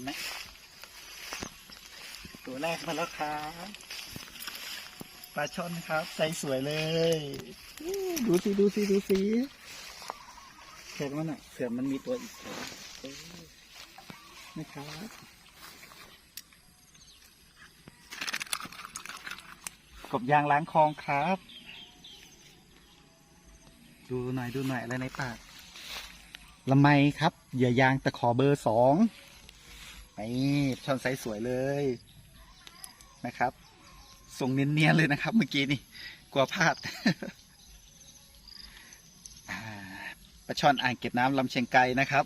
นไหมตัวแรกมาแล้วครับปลาช่อนครับใสสวยเลยอู้ดูสิดูสิดูสิเห็นมันอะเสือมันมีตัวอีกตัวเออนะครับกบยางล้างคลองครับ ดูหน่อยดูหน่อยอะไรในปากละไมครับเหยื่อยางตะขอเบอร์สอง นี่ช่อนไซส์สวยเลยนะครับส่งเนียนๆเลยนะครับ เมื่อกี้นี่กลัวพลาดปลาช่อนอ่างเก็บน้ำลำเชียงไกรนะครับ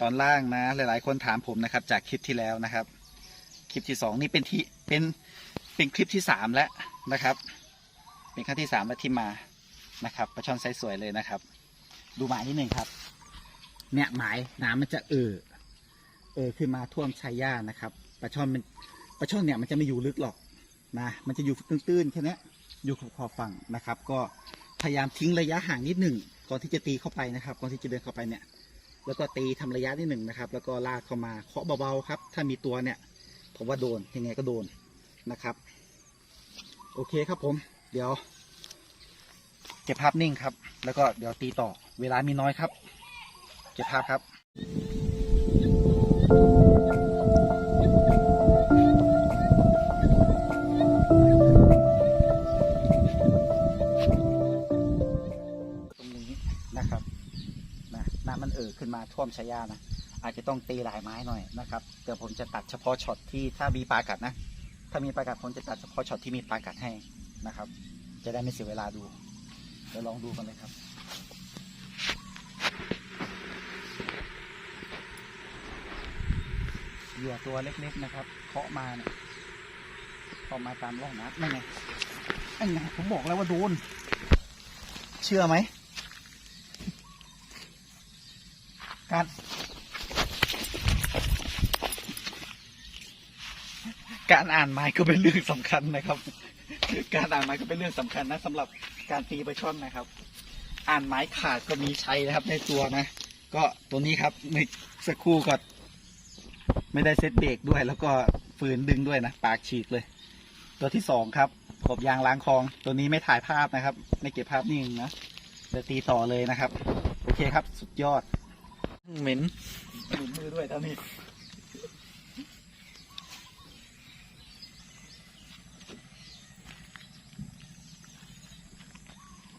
ตอนล่างนะ หลายๆ คนถามผมนะครับ จากคลิปที่แล้วนะครับ คลิปที่สองนี่เป็นที่เป็นเป็นคลิปที่สามแล้วนะครับ เป็นครั้งที่สามแล้วที่มานะครับปลาช่อนไซส์สวยเลยนะครับ ดูหมายนิดหนึ่งครับ เนี่ยหมายน้ำมันจะเออ เออขึ้นมาท่วมชายหญ้านะครับปลาช่อนมันปลาช่อนเนี่ยมันจะไม่อยู่ลึกหรอกนะมันจะอยู่ตื้นๆแค่นี้อยู่ขอบฝั่งนะครับ ก็พยายามทิ้งระยะห่างนิดหนึ่งก่อนที่จะตีเข้าไปนะครับ ก่อนที่จะเดินเข้าไปเนี่ย แล้วก็ตีทำระยะนิดหนึ่งนะครับ แล้วก็ลากเข้ามาเคาะเบาๆครับ ถ้ามีตัวเนี่ยผมว่าโดนยังไงก็โดนนะครับ โอเคครับผม เดี๋ยวเก็บภาพนิ่งครับ แล้วก็เดี๋ยวตีต่อเวลามีน้อยครับ เก็บภาพครับ ท่วมชายานะอาจจะต้องตีหลายไม้หน่อยนะครับเดี๋ยวผมจะตัดเฉพาะช็อตที่ถ้ามีปลากัดนะ ถ้ามีปลากัดผมจะตัดเฉพาะช็อตที่มีปลากัดให้นะครับ จะได้ไม่เสียเวลาดูเดี๋ยวลองดูกันเลยครับเหยื่อตัวเล็กๆนะครับ เคาะมาเนี่ยเคาะมาตามร่องน้ำนั่นไงนั่นไงผมบอกแล้วว่าโดน เชื่อไหม การการอ่านหมายก็เป็นเรื่องสำคัญนะครับ การอ่านหมายก็เป็นเรื่องสำคัญนะสำหรับการตีปลาช่อนนะครับ อ่านหมายขาดก็มีใช้นะครับ ในตัวนะ ก็ตัวนี้ครับในสักครู่ก็ไม่ได้เซตเบรกด้วย แล้วก็ฝืนดึงด้วยนะปากฉีกเลย ตัวที่สองครับกบยางล้างคลอง ตัวนี้ไม่ถ่ายภาพนะครับ ไม่เก็บภาพนิ่งนะเดี๋ยวตีต่อเลยนะครับ โอเคครับ สุดยอด เหม็นหนุนมือด้วยเท่านี้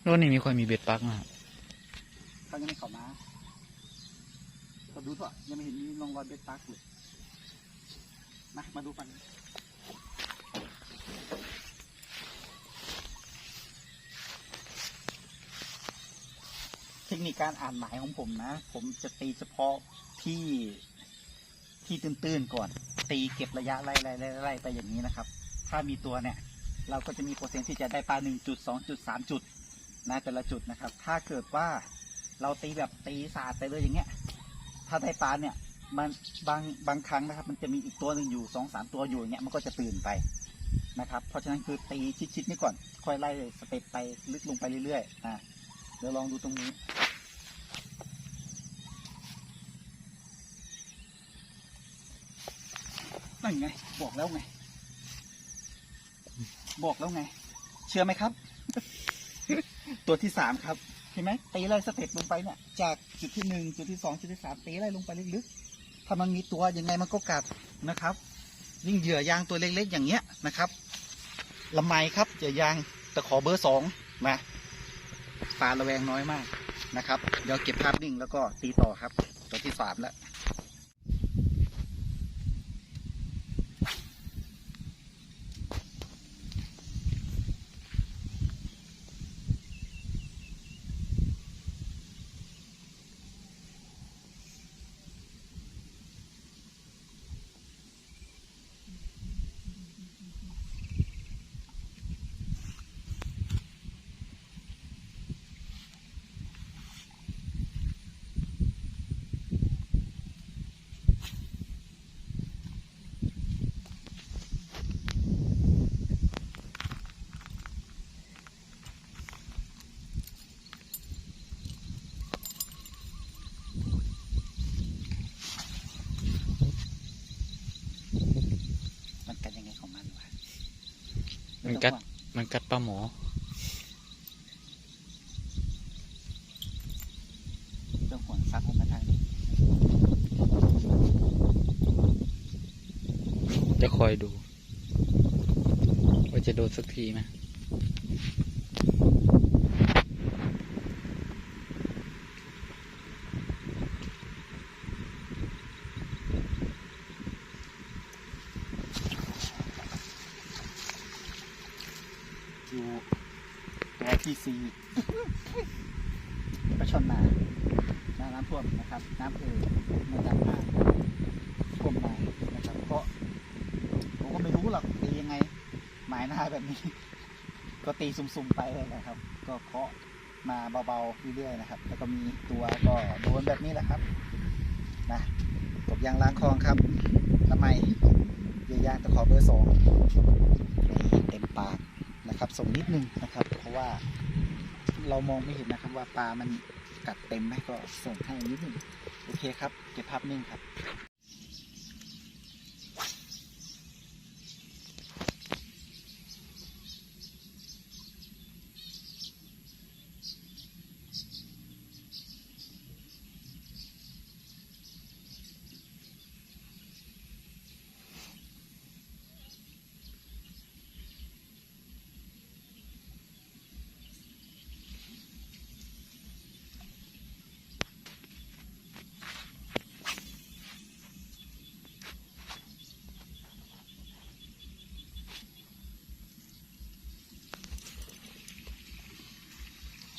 รถนี่มีคนมีเบ็ดปักมาเขายังไม่เข้ามาเราดูต่อยังไม่เห็นมีลองรอยเบ็ดปักเลยมามาดูกันเทค นิคการอ่านหมายของผมนะ ผมจะตีเฉพาะที่ที่ตื้นๆก่อน ตีเก็บระยะไล่ไล่ไล่ไล่ไปอย่างนี้นะครับ ถ้ามีตัวเนี่ย เราก็จะมีเปอร์เซ็นต์ที่จะได้ปลาหนึ่งจุดสองจุดสามจุดนะแต่ละจุดนะครับ ถ้าเกิดว่าเราตีแบบตีสาดไปเลยอย่างเงี้ย ถ้าได้ปลาเนี่ยมันบางบางครั้งนะครับ มันจะมีอีกตัวหนึ่งอยู่สองสามตัวอยู่อย่างเงี้ยมันก็จะตื่นไปนะครับ เพราะฉะนั้นคือตีชิดๆนี่ก่อน ค่อยไล่สเต็ปไปลึกลงไปเรื่อยๆอะเดี๋ยวลองดูตรงนี้ นั่นไง บอกแล้วไง บอกแล้วไง เชื่อไหมครับ ตัวที่สามครับเห็นไหมตีไล่สเต็ปลงไปเนี่ย จากจุดที่หนึ่งจุดที่สองจุดที่สามตีไล่ลงไปลึกๆถ้ามันมีตัวยังไงมันก็กัดนะครับ ยิ่งเหยื่อยางตัวเล็กๆอย่างเงี้ยนะครับละไมครับเหยื่อยางตะขอเบอร์สองมาปลาระแวงน้อยมากนะครับ เดี๋ยวเก็บภาพนิ่งแล้วก็ตีต่อครับ ตัวที่สามแล้ว มันกัด มันกัดปลาหมอไม่ต้องห่วงซัดผมมาทางนี้จะคอยดู ว่าจะโดนสักทีไหม อยู่ตัว ที่สี่ปลาช่อนนาน้ำท่วมนะครับ น้ำเอ่อมาจากอ่างท่วมมานะครับเพราะผมก็ไม่รู้หรอกตียังไง หมายหน้าแบบนี้ ก็ตีสุ่มๆไปเลยนะครับ ก็เคาะมาเบาๆเรื่อยๆนะครับ แล้วก็มีตัวก็โดนแบบนี้แหละครับนะกบยางล้างคลองครับทำไมเยยางตะขอเบอร์สองเต็มปาก นะครับส่งนิดนึงนะครับ เพราะว่าเรามองไม่เห็นนะครับว่าปลามันกัดเต็มไหมก็ส่งให้นิดนึงโอเคครับเก็บภาพนิ่งครับ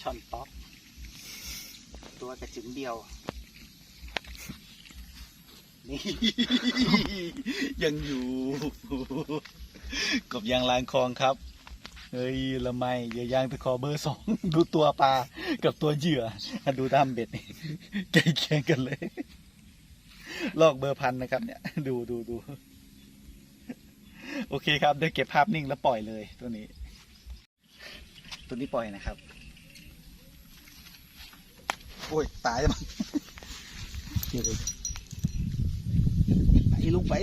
ช่อนป๊อปตัวกระจึงเดียว นี่ ยังอยู่ กบยางลางคลองครับ เฮ้ยละไม่เยื่อยางตะคอเบอร์สอง ดูตัวปลากับตัวเหยื่อ ดูตามเบ็ดใกล้เคียงกันเลย ลอกเบอร์พันนะครับ เนี่ย ดูดูดูโอเคครับ เดี๋ยวเก็บภาพนิ่งแล้วปล่อยเลยตัวนี้ ตัวนี้ปล่อยนะครับ โอ้ย ตายแล้วมันเไปลงไป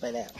ไปแล้ว